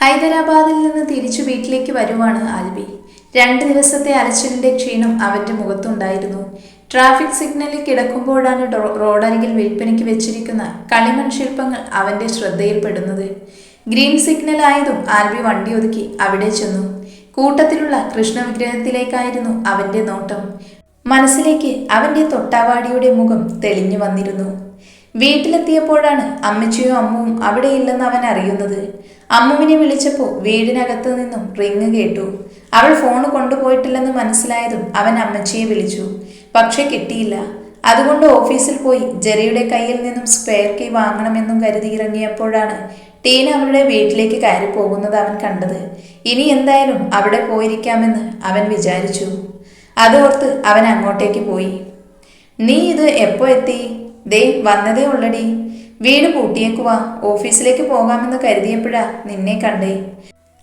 ഹൈദരാബാദിൽ നിന്ന് തിരിച്ചു വീട്ടിലേക്ക് വരുവാണ് ആൽബി. രണ്ട് ദിവസത്തെ അലച്ചിലിന്റെ ക്ഷീണം അവന്റെ മുഖത്തുണ്ടായിരുന്നു. ട്രാഫിക് സിഗ്നലിൽ കിടക്കുമ്പോഴാണ് റോഡരികിൽ വിൽപ്പനയ്ക്ക് വെച്ചിരിക്കുന്ന കളിമൺ ശില്പങ്ങൾ അവന്റെ ശ്രദ്ധയിൽപ്പെടുന്നത്. ഗ്രീൻ സിഗ്നൽ ആയതും ആൽബി വണ്ടി ഒതുക്കി അവിടെ ചെന്നു. കൂട്ടത്തിലുള്ള കൃഷ്ണ വിഗ്രഹത്തിലേക്കായിരുന്നു അവന്റെ നോട്ടം. മനസ്സിലേക്ക് അവന്റെ തൊട്ടാവാടിയുടെ മുഖം തെളിഞ്ഞു വന്നിരുന്നു. വീട്ടിലെത്തിയപ്പോഴാണ് അമ്മച്ചിയും അമ്മുവും അവിടെയില്ലെന്ന് അവൻ അറിയുന്നത്. അമ്മുവിനെ വിളിച്ചപ്പോൾ വീടിനകത്തു നിന്നും റിങ് കേട്ടു. അവൾ ഫോൺ കൊണ്ടുപോയിട്ടില്ലെന്ന് മനസ്സിലായതും അവൻ അമ്മച്ചിയെ വിളിച്ചു. പക്ഷെ കിട്ടിയില്ല. അതുകൊണ്ട് ഓഫീസിൽ പോയി ജെറിയുടെ കയ്യിൽ നിന്നും സ്പെയർ കീ വാങ്ങണമെന്നും കരുതി ഇറങ്ങിയപ്പോഴാണ് ടീന അവളുടെ വീട്ടിലേക്ക് കയറി പോകുന്നത് അവൻ കണ്ടത്. ഇനി എന്തായാലും അവിടെ പോയിരിക്കാമെന്ന് അവൻ വിചാരിച്ചു. അതോർത്ത് അവൻ അങ്ങോട്ടേക്ക് പോയി. നീ ഇത് എപ്പോ എത്തി? ദേ വന്നതേ ഉള്ളടി. വീട് പൂട്ടിയേക്കുവാ. ഓഫീസിലേക്ക് പോകാമെന്ന് കരുതിയപ്പോഴാ നിന്നെ കണ്ടേ.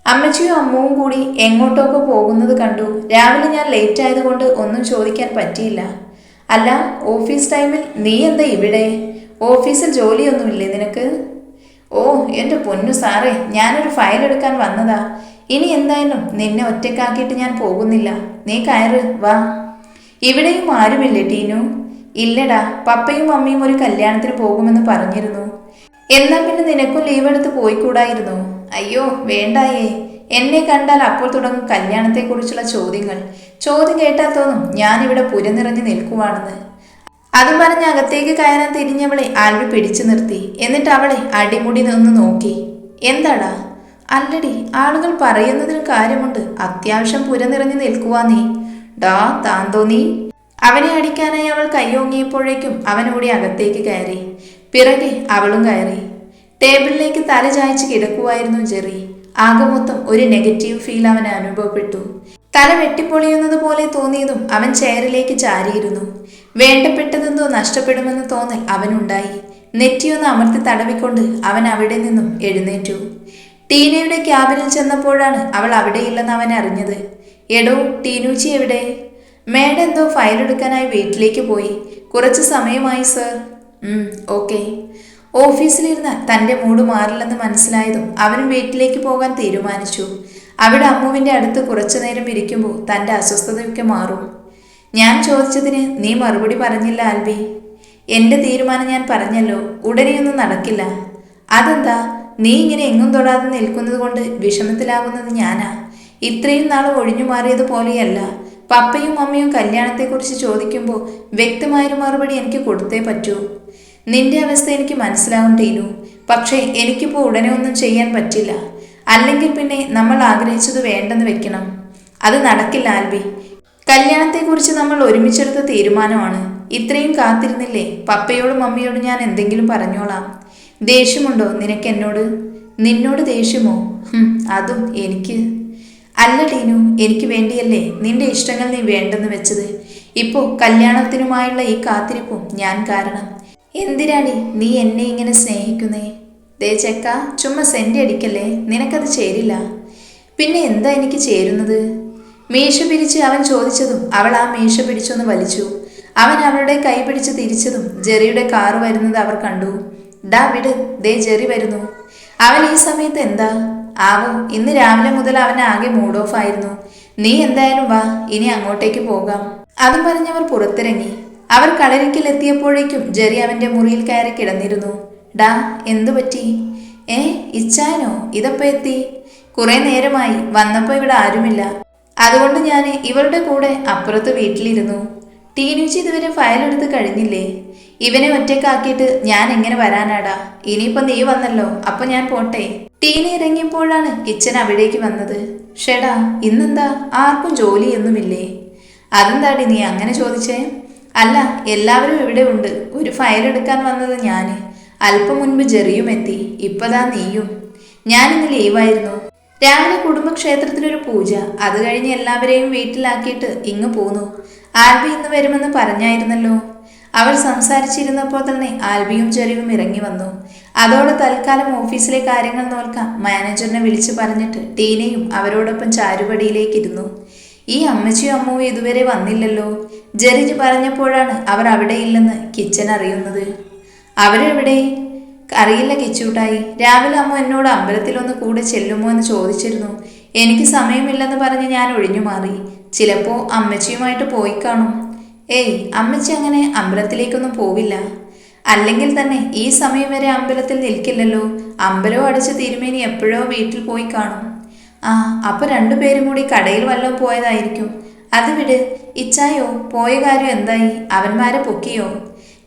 അമ്മച്ചിയും അമ്മവും കൂടി എങ്ങോട്ടൊക്കെ പോകുന്നത് കണ്ടു. രാവിലെ ഞാൻ ലേറ്റ് ആയതുകൊണ്ട് ഒന്നും ചോദിക്കാൻ പറ്റിയില്ല. അല്ല ഓഫീസ് ടൈമിൽ നീ എന്താ ഇവിടെ? ഓഫീസിൽ ജോലിയൊന്നുമില്ലേ നിനക്ക്? ഓ എന്റെ പൊന്നു സാറേ ഞാനൊരു ഫയൽ എടുക്കാൻ വന്നതാ. ഇനി എന്തായാലും നിന്നെ ഒറ്റക്കാക്കിയിട്ട് ഞാൻ പോകുന്നില്ല. നീ കയറ് വാ. ഇവിടെയും ആരുമില്ലേ ടീനു? ഇല്ലടാ പപ്പയും മമ്മിയും ഒരു കല്യാണത്തിന് പോകുമെന്ന് പറഞ്ഞിരുന്നു. എന്നാ പിന്നെ നിനക്കും ലീവ് എടുത്ത് പോയിക്കൂടായിരുന്നു. അയ്യോ വേണ്ടായേ. എന്നെ കണ്ടാൽ അപ്പോൾ തുടങ്ങും കല്യാണത്തെക്കുറിച്ചുള്ള ചോദ്യങ്ങൾ. ചോദ്യം കേട്ടാൽ തോന്നും ഞാനിവിടെ പുരനിറഞ്ഞു നിൽക്കുവാണെന്ന്. അതും പറഞ്ഞ് അകത്തേക്ക് കയറാൻ തിരിഞ്ഞവളെ ആൽവി പിടിച്ചു നിർത്തി. എന്നിട്ട് അവളെ അടിമുടി നിന്ന് നോക്കി. എന്താടാ? അല്ലടി ആളുകൾ പറയുന്നതിന് കാര്യമുണ്ട്. അത്യാവശ്യം പുരനിറഞ്ഞു നിൽക്കുവാ നീ ഡാ താന്തോ നീ? അവനെ അടിക്കാനായി അവൾ കൈയോങ്ങിയപ്പോഴേക്കും അവൻ ഓടി അകത്തേക്ക് കയറി. പിറകെ അവളും കയറി. ടേബിളിലേക്ക് തല ചായച്ച് കിടക്കുവായിരുന്നു ജെറി. ആകെ മൊത്തം ഒരു നെഗറ്റീവ് ഫീൽ അവന് അനുഭവപ്പെട്ടു. തല വെട്ടിപ്പൊളിയുന്നത് പോലെ തോന്നിയതും അവൻ ചെയറിലേക്ക് ചാരിയിരുന്നു. വേണ്ടപ്പെട്ടതെന്തോ നഷ്ടപ്പെടുമെന്ന് തോന്നൽ അവനുണ്ടായി. നെറ്റിയൊന്ന് അമർത്തി തടവിക്കൊണ്ട് അവൻ അവിടെ നിന്നും എഴുന്നേറ്റു. ടീനയുടെ ക്യാബിനിൽ ചെന്നപ്പോഴാണ് അവൾ അവിടെയില്ലെന്ന് അവൻ അറിഞ്ഞത്. എടോ ടീനൂച്ചി എവിടെ? മേഡം എന്തോ ഫയൽ എടുക്കാനായി വീട്ടിലേക്ക് പോയി. കുറച്ച് സമയമായി സർ. ഓക്കെ. ഓഫീസിലിരുന്ന് തന്റെ മൂഡ് മാറില്ലെന്ന് മനസ്സിലായതും അവനും വീട്ടിലേക്ക് പോകാൻ തീരുമാനിച്ചു. അവിടെ അമ്മുവിന്റെ അടുത്ത് കുറച്ചു നേരം ഇരിക്കുമ്പോൾ തന്റെ അസ്വസ്ഥതയൊക്കെ മാറും. ഞാൻ ചോദിച്ചതിന് നീ മറുപടി പറഞ്ഞില്ല ആൽബി. എന്റെ തീരുമാനം ഞാൻ പറഞ്ഞല്ലോ. ഉടനെയൊന്നും നടക്കില്ല. അതെന്താ? നീ ഇങ്ങനെ എങ്ങും തൊടാതെ നിൽക്കുന്നത് കൊണ്ട് വിഷമത്തിലാകുന്നത് ഞാനാ. ഇത്രയും നാൾ ഒഴിഞ്ഞു മാറിയതുപോലെയല്ല. പപ്പയും മമ്മിയും കല്യാണത്തെക്കുറിച്ച് ചോദിക്കുമ്പോൾ വ്യക്തമായൊരു മറുപടി എനിക്ക് കൊടുത്തേ പറ്റൂ. നിന്റെ അവസ്ഥ എനിക്ക് മനസ്സിലാവും ടീനു. പക്ഷേ എനിക്കിപ്പോൾ ഉടനെ ഒന്നും ചെയ്യാൻ പറ്റില്ല. അല്ലെങ്കിൽ പിന്നെ നമ്മൾ ആഗ്രഹിച്ചത് വേണ്ടെന്ന് വെക്കണം. അത് നടക്കില്ല ആൽബി. കല്യാണത്തെക്കുറിച്ച് നമ്മൾ ഒരുമിച്ചെടുത്ത തീരുമാനമാണ്. ഇത്രയും കാത്തിരുന്നില്ലേ? പപ്പയോടും മമ്മിയോടും ഞാൻ എന്തെങ്കിലും പറഞ്ഞോളാം. ദേഷ്യമുണ്ടോ നിനക്ക് എന്നോട്? നിന്നോട് ദേഷ്യമോ? അതും എനിക്ക്. അല്ല ടീനു എനിക്ക് വേണ്ടിയല്ലേ നിന്റെ ഇഷ്ടങ്ങൾ നീ വേണ്ടെന്ന് വെച്ചത്? ഇപ്പോൾ കല്യാണത്തിനുമായുള്ള ഈ കാത്തിരിപ്പും ഞാൻ കാരണം. എന്തിനാടി നീ എന്നെ ഇങ്ങനെ സ്നേഹിക്കുന്നേ? ദേ ചെക്ക ചുമ്മാ സെന്റ് അടിക്കല്ലേ? നിനക്കത് ചേരില്ല. പിന്നെ എന്താ എനിക്ക് ചേരുന്നത്? മീശ പിരിച്ച് അവൻ ചോദിച്ചതും അവൾ ആ മീശ പിടിച്ചൊന്ന് വലിച്ചു. അവൻ അവളുടെ കൈ പിടിച്ച് തിരിച്ചതും ജെറിയുടെ കാറ് വരുന്നത് അവർ കണ്ടു. ഡാ വിട് ദേ ജെറി വരുന്നു. അവൻ ഈ സമയത്ത് എന്താ? ആവോ ഇന്ന് രാവിലെ മുതൽ അവൻ ആകെ മൂഡ് ഓഫ് ആയിരുന്നു. നീ എന്തായാലും വാ ഇനി അങ്ങോട്ടേക്ക് പോകാം. അതും പറഞ്ഞവർ പുറത്തിറങ്ങി. അവർ കളരിക്കിലെത്തിയപ്പോഴേക്കും ജെറി അവന്റെ മുറിയിൽ കയറി കിടന്നിരുന്നു. ഡാ എന്തു പറ്റി? ഏ ഇച്ചാനോ? ഇതപ്പോ എത്തി? കുറെ നേരമായി വന്നപ്പോ ഇവിടെ ആരുമില്ല. അതുകൊണ്ട് ഞാൻ ഇവരുടെ കൂടെ അപ്പുറത്ത് വീട്ടിലിരുന്നു. ടീനേജ് ഇതുവരെ ഫയൽ എടുത്ത് കഴിഞ്ഞില്ലേ? ഇവനെ ഒറ്റക്കാക്കിയിട്ട് ഞാൻ എങ്ങനെ വരാനാടാ? ഇനിയിപ്പോ നീ വന്നല്ലോ അപ്പൊ ഞാൻ പോട്ടെ. ടീനി ഇറങ്ങിയപ്പോഴാണ് കിച്ചൻ അവിടേക്ക് വന്നത്. ഷെടാ ഇന്നെന്താ? ആർക്കും ജോലിയൊന്നുമില്ലേ? അതെന്താടി നീ അങ്ങനെ ചോദിച്ചേ? അല്ല എല്ലാവരും ഇവിടെ ഉണ്ട്. ഒരു ഫയൽ എടുക്കാൻ വന്നത് ഞാൻ അല്പം മുൻപ് ജെറിയും എത്തി. ഇപ്പതാ നീയും. ഞാനിന്ന് ലീവായിരുന്നു. രാവിലെ കുടുംബക്ഷേത്രത്തിലൊരു പൂജ. അത് കഴിഞ്ഞ് എല്ലാവരെയും വീട്ടിലാക്കിയിട്ട് ഇങ്ങ് പോന്നു. ആൽബി ഇന്ന് വരുമെന്ന് പറഞ്ഞായിരുന്നല്ലോ. അവൾ സംസാരിച്ചിരുന്നപ്പോൾ തന്നെ ആൽബിയും ചെറിയും ഇറങ്ങി വന്നു. അതോടെ തൽക്കാലം ഓഫീസിലെ കാര്യങ്ങൾ നോക്കാൻ മാനേജറിനെ വിളിച്ചു പറഞ്ഞിട്ട് ടീനയും അവരോടൊപ്പം ചാരുപടിയിലേക്ക് ഇരുന്നു ഈ അമ്മച്ചിയും അമ്മുവും ഇതുവരെ വന്നില്ലല്ലോ. ജെറിജ് പറഞ്ഞപ്പോഴാണ് അവർ അവിടെ ഇല്ലെന്ന് കിച്ചൻ അറിയുന്നത്. അവരെവിടെ? അറിയില്ല കിച്ചൂട്ടായി. രാവിലെ അമ്മ എന്നോട് അമ്പലത്തിലൊന്ന് കൂടെ ചെല്ലുമോ എന്ന് ചോദിച്ചിരുന്നു. എനിക്ക് സമയമില്ലെന്ന് പറഞ്ഞ് ഞാൻ ഒഴിഞ്ഞു മാറി ചിലപ്പോൾ അമ്മച്ചിയുമായിട്ട് പോയി കാണും. ഏയ് അമ്മച്ചി അങ്ങനെ അമ്പലത്തിലേക്കൊന്നും പോവില്ല. അല്ലെങ്കിൽ തന്നെ ഈ സമയം വരെ അമ്പലത്തിൽ നിൽക്കില്ലല്ലോ. അമ്പലവും അടിച്ച് തിരുമേനി എപ്പോഴോ വീട്ടിൽ പോയി കാണും. ആ അപ്പൊ രണ്ടുപേരും കൂടി കടയിൽ വല്ലതും പോയതായിരിക്കും. അത് വിട് ഇച്ചായോ പോയ കാര്യം എന്തായി? അവന്മാരെ പൊക്കിയോ?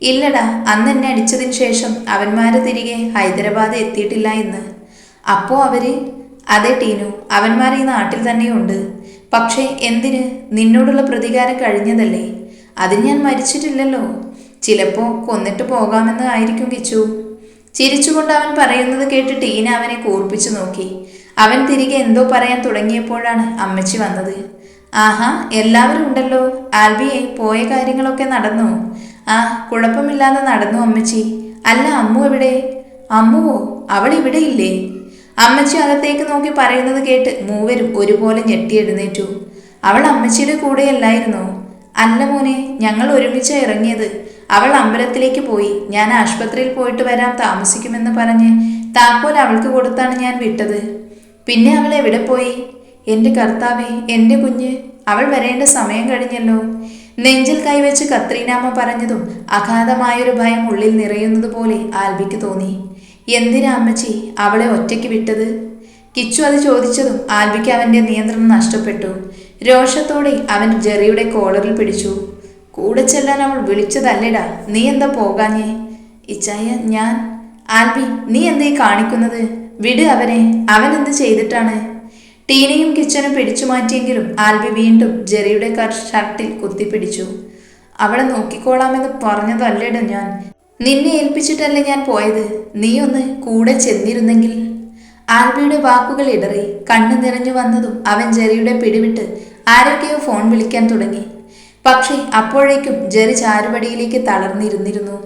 ഇല്ലടാ അന്ന് എന്നെ അടിച്ചതിന് ശേഷം അവന്മാര് തിരികെ ഹൈദരാബാദ് എത്തിയിട്ടില്ല എന്ന് അപ്പോ അവർ? അതെ ടീനു അവന്മാർ ഈ നാട്ടിൽ തന്നെയുണ്ട്. പക്ഷേ എന്തിന്? നിന്നോടുള്ള പ്രതികാരം കഴിഞ്ഞതല്ലേ? അതിന് ഞാൻ മരിച്ചിട്ടില്ലല്ലോ. ചിലപ്പോ കൊന്നിട്ട് പോകാമെന്ന് ആയിരിക്കും കിച്ചു ചിരിച്ചുകൊണ്ട് അവൻ പറയുന്നത് കേട്ട് ടീന അവനെ കൂർപ്പിച്ചു നോക്കി. അവൻ തിരികെ എന്തോ പറയാൻ തുടങ്ങിയപ്പോഴാണ് അമ്മച്ചി വന്നത്. ആഹാ എല്ലാവരും ഉണ്ടല്ലോ. ആൽബിയെ പോയ കാര്യങ്ങളൊക്കെ നടന്നു. ആ കുഴപ്പമില്ലാതെ നടന്നു അമ്മച്ചി. അല്ല അമ്മു എവിടെ? അമ്മുവോ? അവൾ ഇവിടെ ഇല്ലേ? അമ്മച്ചി അകത്തേക്ക് നോക്കി പറയുന്നത് കേട്ട് മൂവരും ഒരുപോലെ ഞെട്ടിയെഴുന്നേറ്റു അവൾ അമ്മച്ചിയുടെ കൂടെയല്ലായിരുന്നോ? അല്ല മോനെ ഞങ്ങൾ ഒരുമിച്ച് ഇറങ്ങിയത്. അവൾ അമ്പലത്തിലേക്ക് പോയി. ഞാൻ ആശുപത്രിയിൽ പോയിട്ട് വരാൻ താമസിക്കുമെന്ന് പറഞ്ഞ് താക്കോൽ അവൾക്ക് കൊടുത്താണ് ഞാൻ വിട്ടത്. പിന്നെ അവൾ എവിടെ പോയി? എന്റെ കർത്താവേ എന്റെ കുഞ്ഞ് അവൾ വരേണ്ട സമയം കഴിഞ്ഞല്ലോ. നെഞ്ചിൽ കൈവച്ച് കത്രീനാമ്മ പറഞ്ഞതും അഗാധമായൊരു ഭയം ഉള്ളിൽ നിറയുന്നത് പോലെ ആൽബിക്ക് തോന്നി. എന്തിനാ അമ്മച്ചി അവളെ ഒറ്റയ്ക്ക് വിട്ടത്? കിച്ചു അത് ചോദിച്ചതും ആൽബിക്ക് അവന്റെ നിയന്ത്രണം നഷ്ടപ്പെട്ടു. രോഷത്തോടെ അവൻ ജെറിയുടെ കോളറിൽ പിടിച്ചു. കൂടെ ചെല്ലാൻ അവൾ വിളിച്ചതല്ലേടാ? നീ എന്താ പോകാഞ്ഞേ? ഇച്ചായ ഞാൻ. ആൽബി നീ എന്തേ കാണിക്കുന്നത്? വിട് അവനെ. അവൻ എന്ത് ചെയ്തിട്ടാണ്? ടീനയും കിച്ചനും പിടിച്ചു മാറ്റിയെങ്കിലും ആൽബി വീണ്ടും ജെറിയുടെ കർ ഷർട്ടിൽ കുത്തിപ്പിടിച്ചു. അവളെ നോക്കിക്കോളാമെന്ന് പറഞ്ഞതല്ലേടാ ഞാൻ. നിന്നെ ഏൽപ്പിച്ചിട്ടല്ലേ ഞാൻ പോയത്. നീ ഒന്ന് കൂടെ ചെന്നിരുന്നെങ്കിൽ. ആൽബിയുടെ വാക്കുകൾ ഇടറി കണ്ണു നിറഞ്ഞു വന്നതും അവൻ ജെറിയുടെ പിടിവിട്ട് ആരൊക്കെയോ ഫോൺ വിളിക്കാൻ തുടങ്ങി. പക്ഷേ അപ്പോഴേക്കും ജെറി ചാരുപടിയിലേക്ക് തളർന്നിരുന്നിരുന്നു.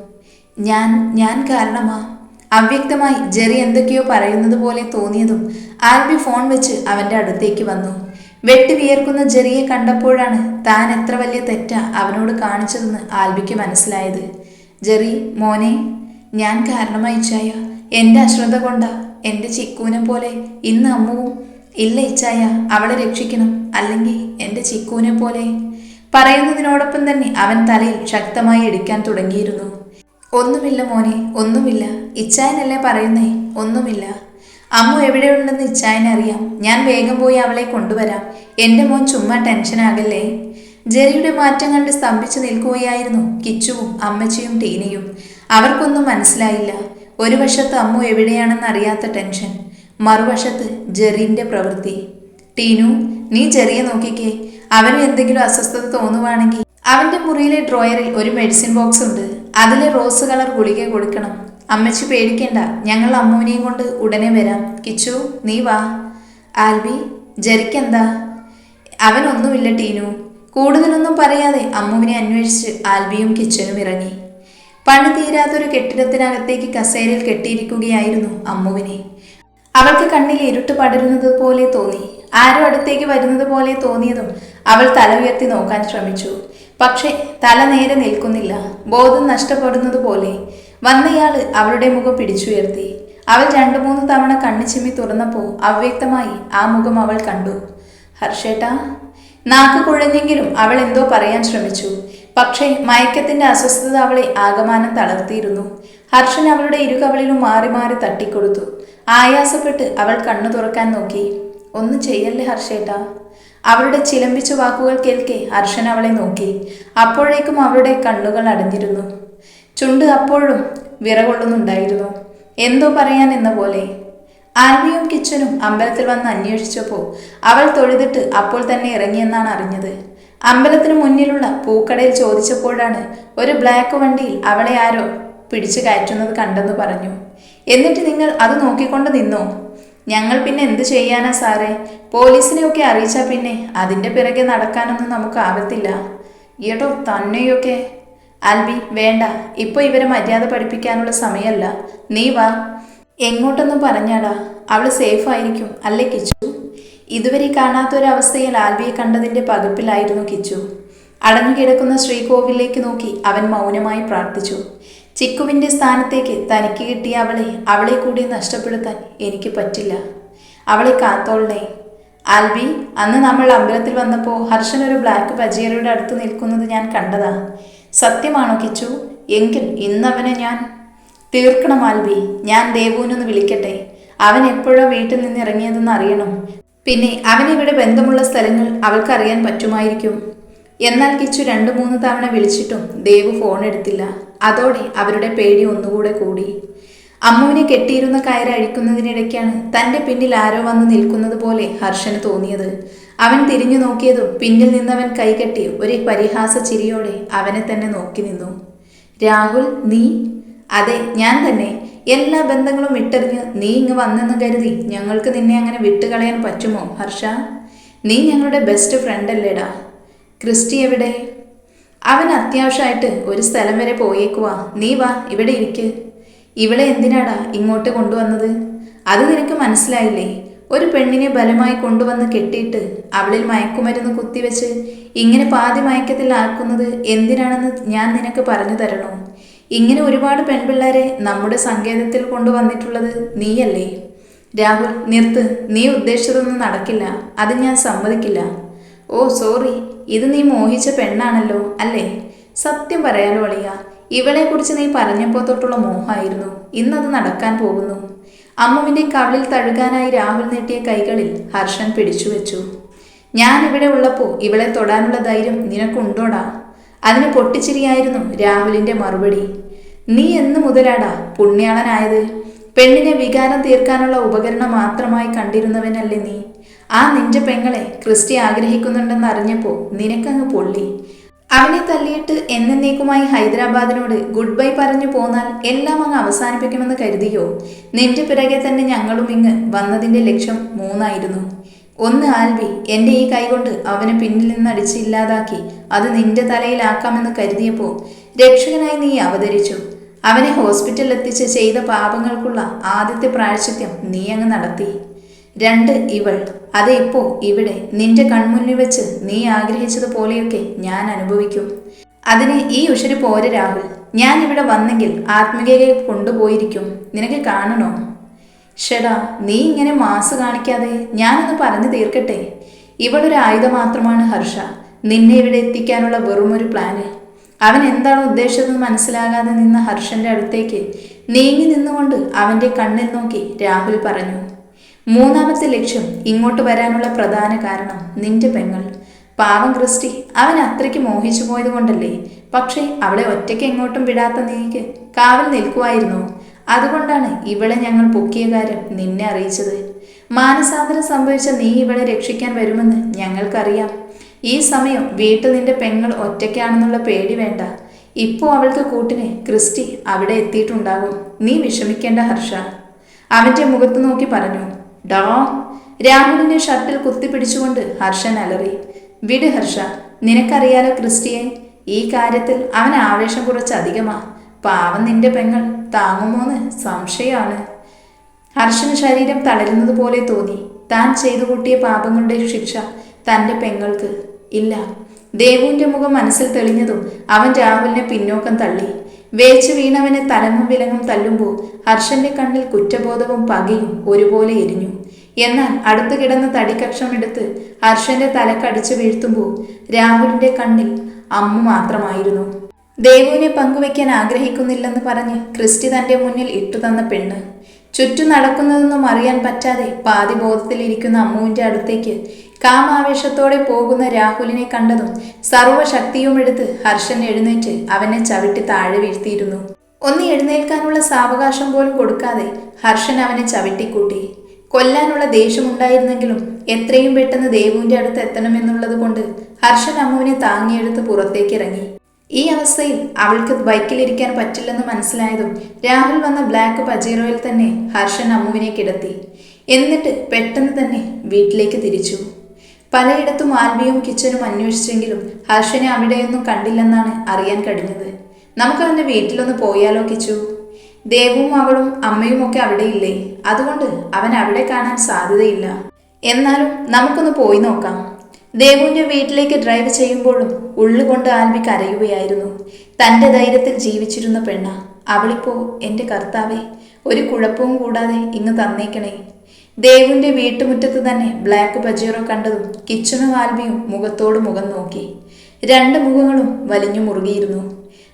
ഞാൻ ഞാൻ കാരണമാ. അവ്യക്തമായി ജെറി എന്തൊക്കെയോ പറയുന്നത് പോലെ തോന്നിയതും ആൽബി ഫോൺ വെച്ച് അവന്റെ അടുത്തേക്ക് വന്നു. വെട്ടി വിയർക്കുന്ന ജെറിയെ കണ്ടപ്പോഴാണ് താൻ എത്ര വലിയ തെറ്റ അവനോട് കാണിച്ചതെന്ന് ആൽബിക്ക് മനസ്സിലായത്. ജെറി മോനെ ഞാൻ കാരണമായി ചായ. എന്റെ അശ്രദ്ധ കൊണ്ടാ എന്റെ ചിക്കൂനെ പോലെ ഇന്ന് അമ്മുവും ഇല്ല ഇച്ചായ അവളെ രക്ഷിക്കണം. അല്ലെങ്കിൽ എന്റെ ചിക്കൂനെ പോലെ. പറയുന്നതിനോടൊപ്പം തന്നെ അവൻ തലയിൽ ശക്തമായി ഇടിക്കാൻ തുടങ്ങിയിരുന്നു. ഒന്നുമില്ല മോനെ ഒന്നുമില്ല. ഇച്ചായനല്ലേ പറയുന്നേ? ഒന്നുമില്ല. അമ്മ എവിടെയുണ്ടെന്ന് ഇച്ചായനെ അറിയാം. ഞാൻ വേഗം പോയി അവളെ കൊണ്ടുവരാം. എന്റെ മോൻ ചുമ്മാ ടെൻഷനാകല്ലേ ജെറിയുടെ മാറ്റം കണ്ട് സ്തംഭിച്ചു നിൽക്കുകയായിരുന്നു കിച്ചുവും അമ്മച്ചിയും ടീനയും. അവർക്കൊന്നും മനസ്സിലായില്ല. ഒരു വശത്ത് അമ്മു എവിടെയാണെന്ന് അറിയാത്ത ടെൻഷൻ. മറുവശത്ത് ജെറിന്റെ പ്രവൃത്തി. ടീനു നീ ജെറിയെ നോക്കിക്കേ. അവന് എന്തെങ്കിലും അസ്വസ്ഥത തോന്നുവാണെങ്കിൽ അവന്റെ മുറിയിലെ ഡ്രോയറിൽ ഒരു മെഡിസിൻ ബോക്സ് ഉണ്ട്. അതിലെ റോസ് കളർ ഗുളിക കൊടുക്കണം. അമ്മച്ചി പേടിക്കേണ്ട. ഞങ്ങൾ അമ്മുവിനെയും കൊണ്ട് ഉടനെ വരാം. കിച്ചു നീ വാ. ആൽബി ജെറിക്കെന്താ? അവനൊന്നുമില്ല ടീനു. കൂടുതലൊന്നും പറയാതെ അമ്മുവിനെ അന്വേഷിച്ച് ആൽബിയും കിച്ചനും ഇറങ്ങി. പണി തീരാത്തൊരു കെട്ടിടത്തിനകത്തേക്ക് കസേരയിൽ കെട്ടിയിരിക്കുകയായിരുന്നു അമ്മുവിനെ. അവൾക്ക് കണ്ണിൽ ഇരുട്ട് പടരുന്നത് പോലെ തോന്നി. ആരോ അടുത്തേക്ക് വരുന്നത് പോലെ തോന്നിയതും അവൾ തല ഉയർത്തി നോക്കാൻ ശ്രമിച്ചു. പക്ഷേ തല നേരെ നിൽക്കുന്നില്ല. ബോധം നഷ്ടപ്പെടുന്നത് പോലെ വന്നയാൾ അവളുടെ മുഖം പിടിച്ചുയർത്തി. അവൾ രണ്ടു മൂന്ന് തവണ കണ്ണു ചിമ്മി തുറന്നപ്പോൾ അവ്യക്തമായി ആ മുഖം അവൾ കണ്ടു. ഹർഷേട്ടാ നാക്ക് കുഴഞ്ഞെങ്കിലും അവൾ എന്തോ പറയാൻ ശ്രമിച്ചു. പക്ഷേ മയക്കത്തിന്റെ അസ്വസ്ഥത അവളെ ആകമാനം തളർത്തിയിരുന്നു. ഹർഷൻ അവളുടെ ഇരുകവളിലും മാറി മാറി തട്ടിക്കൊടുത്തു. ആയാസപ്പെട്ട് അവൾ കണ്ണു തുറക്കാൻ നോക്കി. ഒന്നും ചെയ്യല്ലേ ഹർഷേട്ടാ? അവളുടെ ചിലമ്പിച്ച വാക്കുകൾ കേൾക്കെ ഹർഷൻ അവളെ നോക്കി. അപ്പോഴേക്കും അവളുടെ കണ്ണുകൾ അടഞ്ഞിരുന്നു. ചുണ്ട് അപ്പോഴും വിറകൊള്ളുന്നുണ്ടായിരുന്നു. എന്തോ പറയാൻ എന്ന പോലെ. ആൽമിയും കിച്ചനും അമ്പലത്തിൽ വന്ന് അന്വേഷിച്ചപ്പോൾ അവൾ തൊഴുതിട്ട് അപ്പോൾ തന്നെ ഇറങ്ങിയെന്നാണ് അറിഞ്ഞത്. അമ്പലത്തിന് മുന്നിലുള്ള പൂക്കടയിൽ ചോദിച്ചപ്പോഴാണ് ഒരു ബ്ലാക്ക് വണ്ടിയിൽ അവളെ ആരോ പിടിച്ചു കയറ്റുന്നത് കണ്ടെന്ന് പറഞ്ഞു. എന്നിട്ട് നിങ്ങൾ അത് നോക്കിക്കൊണ്ട് നിന്നോ? ഞങ്ങൾ പിന്നെ എന്ത് ചെയ്യാനാ സാറേ? പോലീസിനെയൊക്കെ അറിയിച്ചാൽ പിന്നെ അതിന്റെ പിറകെ നടക്കാനൊന്നും നമുക്ക് ആകത്തില്ല ഈടോ തന്നെയൊക്കെ. ആൽബി വേണ്ട. ഇപ്പോൾ ഇവരെ മര്യാദ പഠിപ്പിക്കാനുള്ള സമയമല്ല നീ വാ. എങ്ങോട്ടൊന്നും പറഞ്ഞാടാ. അവൾ സേഫ് ആയിരിക്കും അല്ലേ കിച്ചു? ഇതുവരെ കാണാത്തൊരവസ്ഥയിൽ ആൽബിയെ കണ്ടതിന്റെ പകപ്പിലായിരുന്നു കിച്ചു. അടഞ്ഞു കിടക്കുന്ന ശ്രീകോവിലേക്ക് നോക്കി അവൻ മൗനമായി പ്രാർത്ഥിച്ചു. ചിക്കുവിന്റെ സ്ഥാനത്തേക്ക് തനിക്ക് കിട്ടിയ അവളെ അവളെ കൂടി നഷ്ടപ്പെടുത്താൻ എനിക്ക് പറ്റില്ല. അവളെ കാത്തോളണേ. ആൽബി അന്ന് നമ്മൾ അമ്പലത്തിൽ വന്നപ്പോൾ ഹർഷൻ ഒരു ബ്ലാക്ക് ബജിയറയുടെ അടുത്ത് നിൽക്കുന്നത് ഞാൻ കണ്ടതാ. സത്യമാണോ കിച്ചു? എങ്കിൽ ഇന്നവനെ ഞാൻ തീർക്കണം ആൽബി. ഞാൻ ദേവുവിനൊന്ന് വിളിക്കട്ടെ. അവൻ എപ്പോഴോ വീട്ടിൽ നിന്ന് ഇറങ്ങിയതെന്ന് അറിയണം. പിന്നെ അവനിവിടെ ബന്ധമുള്ള സ്ഥലങ്ങൾ അവൾക്കറിയാൻ പറ്റുമായിരിക്കും. എന്നാൽ കിച്ചു രണ്ടു മൂന്ന് തവണ വിളിച്ചിട്ടും ദേവു ഫോൺ എടുത്തില്ല. അതോടെ അവരുടെ പേടി ഒന്നുകൂടെ കൂടി. അമ്മുവിനെ കെട്ടിയിരുന്ന കയറ് അഴിക്കുന്നതിനിടയ്ക്കാണ് തന്റെ പിന്നിൽ ആരോ വന്ന് നിൽക്കുന്നത് പോലെ ഹർഷന് തോന്നിയത്. അവൻ തിരിഞ്ഞു നോക്കിയതും പിന്നിൽ നിന്നവൻ കൈകെട്ടി ഒരു പരിഹാസ ചിരിയോടെ അവനെ തന്നെ നോക്കി നിന്നു. രാഹുൽ നീ? അതെ ഞാൻ തന്നെ. എല്ലാ ബന്ധങ്ങളും വിട്ടെറിഞ്ഞ് നീ ഇങ്ങ് വന്നെന്ന് കരുതി ഞങ്ങൾക്ക് നിന്നെ അങ്ങനെ വിട്ടുകളയാൻ പറ്റുമോ ഹർഷ? നീ ഞങ്ങളുടെ ബെസ്റ്റ് ഫ്രണ്ട് അല്ലേടാ. ക്രിസ്റ്റി എവിടെ? അവൻ അത്യാവശ്യമായിട്ട് ഒരു സ്ഥലം വരെ പോയേക്കുവാ. നീ വാ ഇവിടെ ഇരിക്ക്. ഇവളെ എന്തിനാടാ ഇങ്ങോട്ട് കൊണ്ടുവന്നത്? അത് നിനക്ക് മനസ്സിലായില്ലേ? ഒരു പെണ്ണിനെ ബലമായി കൊണ്ടുവന്ന് കെട്ടിയിട്ട് അവളിൽ മയക്കുമരുന്ന് കുത്തിവെച്ച് ഇങ്ങനെ പാതി മയക്കത്തിലാക്കുന്നത് എന്തിനാണെന്ന് ഞാൻ നിനക്ക് പറഞ്ഞു തരണോ? ഇങ്ങനെ ഒരുപാട് പെൺപിള്ളേരെ നമ്മുടെ സങ്കേതത്തിൽ കൊണ്ടുവന്നിട്ടുള്ളത് നീയല്ലേ? രാഹുൽ നിർത്ത്. നീ ഉദ്ദേശിച്ചതൊന്നും നടക്കില്ല. അത് ഞാൻ സമ്മതിക്കില്ല. Oh sorry. ഇത് നീ മോഹിച്ച പെണ്ണാണല്ലോ അല്ലേ? സത്യം പറയാലോ അളിയ ഇവളെക്കുറിച്ച് നീ പറഞ്ഞപ്പോൾ തൊട്ടുള്ള മോഹമായിരുന്നു. ഇന്നത് നടക്കാൻ പോകുന്നു. അമ്മുവിന്റെ കവിളിൽ തഴുകാനായി രാഹുൽ നീട്ടിയ കൈകളിൽ ഹർഷൻ പിടിച്ചു വെച്ചു. ഞാൻ ഇവിടെ ഉള്ളപ്പോൾ ഇവളെ തൊടാനുള്ള ധൈര്യം നിനക്കുണ്ടോടാ? അതിന് പൊട്ടിച്ചിരിയായിരുന്നു രാഹുലിന്റെ മറുപടി. നീ എന്ന് മുതലാടാ പുണ്യാളനായത്? പെണ്ണിനെ വികാരം തീർക്കാനുള്ള ഉപകരണം മാത്രമായി കണ്ടിരുന്നവനല്ലേ നീ? ആ നിന്റെ പെങ്ങളെ ക്രിസ്റ്റി ആഗ്രഹിക്കുന്നുണ്ടെന്ന് അറിഞ്ഞപ്പോൾ നിനക്കങ്ങ് പൊള്ളി. അവനെ തല്ലിയിട്ട് എന്നേക്കുമായി ഹൈദരാബാദിനോട് ഗുഡ് ബൈ പറഞ്ഞു പോന്നാൽ എല്ലാം അങ്ങ് അവസാനിപ്പിക്കുമെന്ന് കരുതിയോ? നിന്റെ പിറകെ തന്നെ ഞങ്ങളും ഇങ്ങ് വന്നതിന്റെ ലക്ഷ്യം മൂന്നായിരുന്നു. ഒന്ന് ആൽബി എന്റെ ഈ കൈകൊണ്ട് അവനെ പിന്നിൽ നിന്ന് അടിച്ച് ഇല്ലാതാക്കി അത് നിന്റെ തലയിലാക്കാമെന്ന് കരുതിയപ്പോൾ രക്ഷകനായി നീ അവതരിച്ചു. അവനെ ഹോസ്പിറ്റലിൽ എത്തിച്ച് ചെയ്ത പാപങ്ങൾക്കുള്ള ആദ്യത്തെ പ്രായശ്ചിത്യം നീ അങ്ങ് നടത്തി. രണ്ട് ഇവൾ. അത് ഇപ്പോ ഇവിടെ നിന്റെ കൺമുന്നിൽ വെച്ച് നീ ആഗ്രഹിച്ചതുപോലെയൊക്കെ ഞാൻ അനുഭവിക്കും. അതിന് ഈ ഉഷര് പോരെ രാഹുൽ. ഞാൻ ഇവിടെ വന്നെങ്കിൽ ആത്മികയെ കൊണ്ടുപോയിരിക്കും. നിനക്ക് കാണണോ? ഷെടാ നീ ഇങ്ങനെ മാസ് കാണിക്കാതെ ഞാനൊന്ന് പറഞ്ഞു തീർക്കട്ടെ? ഇവളൊരു ആയുധം മാത്രമാണ് ഹർഷ. നിന്നെ ഇവിടെ എത്തിക്കാനുള്ള വെറുമൊരു പ്ലാന് അവൻ എന്താണ് ഉദ്ദേശിച്ചതെന്ന് മനസ്സിലാകാതെ നിന്ന ഹർഷന്റെ അടുത്തേക്ക് നീങ്ങി നിന്നുകൊണ്ട് അവന്റെ കണ്ണിൽ നോക്കി രാഹുൽ പറഞ്ഞു. മൂന്നാമത്തെ ലക്ഷ്യം ഇങ്ങോട്ട് വരാനുള്ള പ്രധാന കാരണം നിന്റെ പെങ്ങൾ. പാവം ക്രിസ്റ്റി അവൻ അത്രയ്ക്ക് മോഹിച്ചു പോയത് കൊണ്ടല്ലേ? പക്ഷേ അവളെ ഒറ്റയ്ക്ക് എങ്ങോട്ടും വിടാത്ത നീക്ക് കാവൽ നിൽക്കുമായിരുന്നു അതുകൊണ്ടാണ് ഇവളെ ഞങ്ങൾ പൊക്കിയ കാര്യം നിന്നെ അറിയിച്ചത്. മാനസാന്തരം സംഭവിച്ച നീ ഇവളെ രക്ഷിക്കാൻ വരുമെന്ന് ഞങ്ങൾക്കറിയാം. ഈ സമയം വീട്ടിൽ നിന്റെ പെങ്ങൾ ഒറ്റയ്ക്കാണെന്നുള്ള പേടി വേണ്ട. ഇപ്പോൾ അവൾക്ക് കൂട്ടിന് ക്രിസ്റ്റി അവിടെ എത്തിയിട്ടുണ്ടാകും. നീ വിഷമിക്കേണ്ട ഹർഷ. അവന്റെ മുഖത്ത് നോക്കി പറഞ്ഞു. ഡോ രാഹുലിന്റെ ഷർട്ടിൽ കുത്തിപ്പിടിച്ചുകൊണ്ട് ഹർഷൻ അലറി. വിട് ഹർഷ നിനക്കറിയാലോ ക്രിസ്റ്റിയെ ഈ കാര്യത്തിൽ അവൻ ആവേശം കുറച്ച് അധികമാ. പാവം നിന്റെ പെങ്ങൾ താങ്ങുമോന്ന് സംശയമാണ്. ഹർഷന് ശരീരം തളരുന്നത് പോലെ തോന്നി. താൻ ചെയ്തു കൂട്ടിയ പാപങ്ങളുടെ ശിക്ഷ തന്റെ പെങ്ങൾക്ക് ഇല്ല. ദേവുവിന്റെ മുഖം മനസ്സിൽ തെളിഞ്ഞതും അവൻ രാഹുലിനെ പിന്നോക്കം തള്ളി. വേച്ചു വീണവനെ തലങ്ങും വിലങ്ങും തല്ലുമ്പോൾ ഹർഷന്റെ കണ്ണിൽ കുറ്റബോധവും പകയും ഒരുപോലെ എരിഞ്ഞു. എന്നാൽ അടുത്തു കിടന്ന തടിക്കക്ഷം എടുത്ത് ഹർഷന്റെ തലക്കടിച്ചു വീഴ്ത്തുമ്പോൾ രാഹുലിന്റെ കണ്ണിൽ അമ്മ മാത്രമായിരുന്നു. ദേവുവിനെ പങ്കുവെക്കാൻ ആഗ്രഹിക്കുന്നില്ലെന്ന് പറഞ്ഞ് ക്രിസ്റ്റി തന്റെ മുന്നിൽ ഇട്ടുതന്ന പെണ്ണ്. ചുറ്റും നടക്കുന്നതൊന്നും അറിയാൻ പറ്റാതെ പാതിബോധത്തിലിരിക്കുന്ന അമ്മുവിന്റെ അടുത്തേക്ക് കാമാവേശത്തോടെ പോകുന്ന രാഹുലിനെ കണ്ടതും സർവശക്തിയും എടുത്ത് ഹർഷൻ എഴുന്നേറ്റ് അവനെ ചവിട്ടി താഴെ വീഴ്ത്തിയിരുന്നു. ഒന്ന് എഴുന്നേൽക്കാനുള്ള സാവകാശം പോലും കൊടുക്കാതെ ഹർഷൻ അവനെ ചവിട്ടിക്കൂട്ടി. കൊല്ലാനുള്ള ദേഷ്യമുണ്ടായിരുന്നെങ്കിലും എത്രയും പെട്ടെന്ന് ദേവുവിന്റെ അടുത്ത് എത്തണമെന്നുള്ളത് കൊണ്ട് ഹർഷൻ അമ്മുവിനെ താങ്ങിയെടുത്ത് പുറത്തേക്ക് ഇറങ്ങി. ഈ അവസ്ഥയിൽ അവൾക്ക് ബൈക്കിലിരിക്കാൻ പറ്റില്ലെന്ന് മനസ്സിലായതും രാഹുൽ വന്ന ബ്ലാക്ക് പജീറോയിൽ തന്നെ ഹർഷൻ അമ്മുവിനെ കിടത്തി. എന്നിട്ട് പെട്ടെന്ന് തന്നെ വീട്ടിലേക്ക് തിരിച്ചു. പലയിടത്തും ആൽബിയും കിച്ചനും അന്വേഷിച്ചെങ്കിലും ഹർഷനെ അവിടെയൊന്നും കണ്ടില്ലെന്നാണ് അറിയാൻ കഴിഞ്ഞത്. നമുക്ക് അവന്റെ വീട്ടിലൊന്ന് പോയാലോ കിച്ചു? ദേവും അവളും അമ്മയും ഒക്കെ അവിടെയില്ലേ? അതുകൊണ്ട് അവൻ അവിടെ കാണാൻ സാധ്യതയില്ല. എന്നാലും നമുക്കൊന്ന് പോയി നോക്കാം. ദേവുവിന്റെ വീട്ടിലേക്ക് ഡ്രൈവ് ചെയ്യുമ്പോഴും ഉള്ളുകൊണ്ട് ആൽബി കരയുകയായിരുന്നു. തന്റെ ധൈര്യത്തിൽ ജീവിച്ചിരുന്ന പെണ്ണ. അവളിപ്പോ എന്റെ കർത്താവെ ഒരു കുഴപ്പവും കൂടാതെ ഇങ്ങ് തന്നേക്കണേ. ദേവുവിന്റെ വീട്ടുമുറ്റത്ത് തന്നെ ബ്ലാക്ക് പജീറോ കണ്ടതും കിച്ചണും ആൽബിയും മുഖത്തോട് മുഖം നോക്കി. രണ്ട് മുഖങ്ങളും വലിഞ്ഞു മുറുകിയിരുന്നു.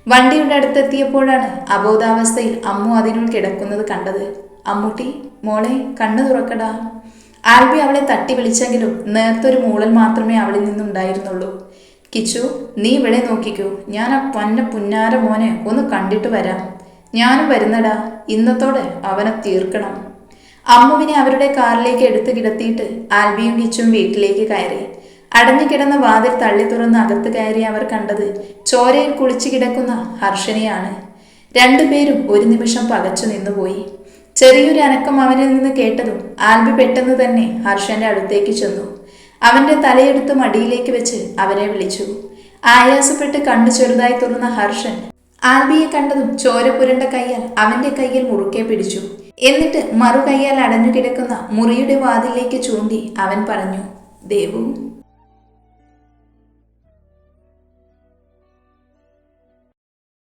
വണ്ടിയുടെ അടുത്തെത്തിയപ്പോഴാണ് അബോധാവസ്ഥയിൽ അമ്മു അതിനുൾ കിടക്കുന്നത് കണ്ടത്. അമ്മൂട്ടി മോളെ കണ്ണു തുറക്കടാ. ആൽബി അവളെ തട്ടി വിളിച്ചെങ്കിലും നേർത്തൊരു മൂളൽ മാത്രമേ അവളിൽ നിന്നുണ്ടായിരുന്നുള്ളൂ. കിച്ചു നീ ഇവിടെ നോക്കിക്കൂ. ഞാൻ ആ പന്ന പുന്നാര മോനെ ഒന്ന് കണ്ടിട്ട് വരാം. ഞാനും വരുന്നടാ. ഇന്നത്തോടെ അവനെ തീർക്കണം. അമ്മുവിനെ അവരുടെ കാറിലേക്ക് എടുത്തു കിടത്തിയിട്ട് ആൽബിയും കിച്ചും വീട്ടിലേക്ക് കയറി. അടഞ്ഞു കിടന്ന വാതിൽ തള്ളി തുറന്ന് അകത്ത് കയറി അവർ കണ്ടത് ചോരയിൽ കുളിച്ചു കിടക്കുന്ന ഹർഷനെയാണ്. രണ്ടുപേരും ഒരു നിമിഷം പകച്ചു നിന്നുപോയി. ചെറിയൊരു അനക്കം അവനിൽ നിന്ന് കേട്ടതും ആൽബി പെട്ടെന്ന് തന്നെ ഹർഷന്റെ അടുത്തേക്ക് ചെന്നു. അവന്റെ തലയെടുത്ത് മടിയിലേക്ക് വെച്ച് അവരെ വിളിച്ചു. ആയാസപ്പെട്ട് കണ്ണു ചെറുതായി തുറന്ന ഹർഷൻ ആൽബിയെ കണ്ടതും ചോര പുരണ്ട കയ്യാൽ അവന്റെ കയ്യിൽ മുറുക്കെ പിടിച്ചു. എന്നിട്ട് മറുകൈയാൽ അടഞ്ഞു കിടക്കുന്ന മുറിയുടെ വാതിലേക്ക് ചൂണ്ടി അവൻ പറഞ്ഞു ദേവു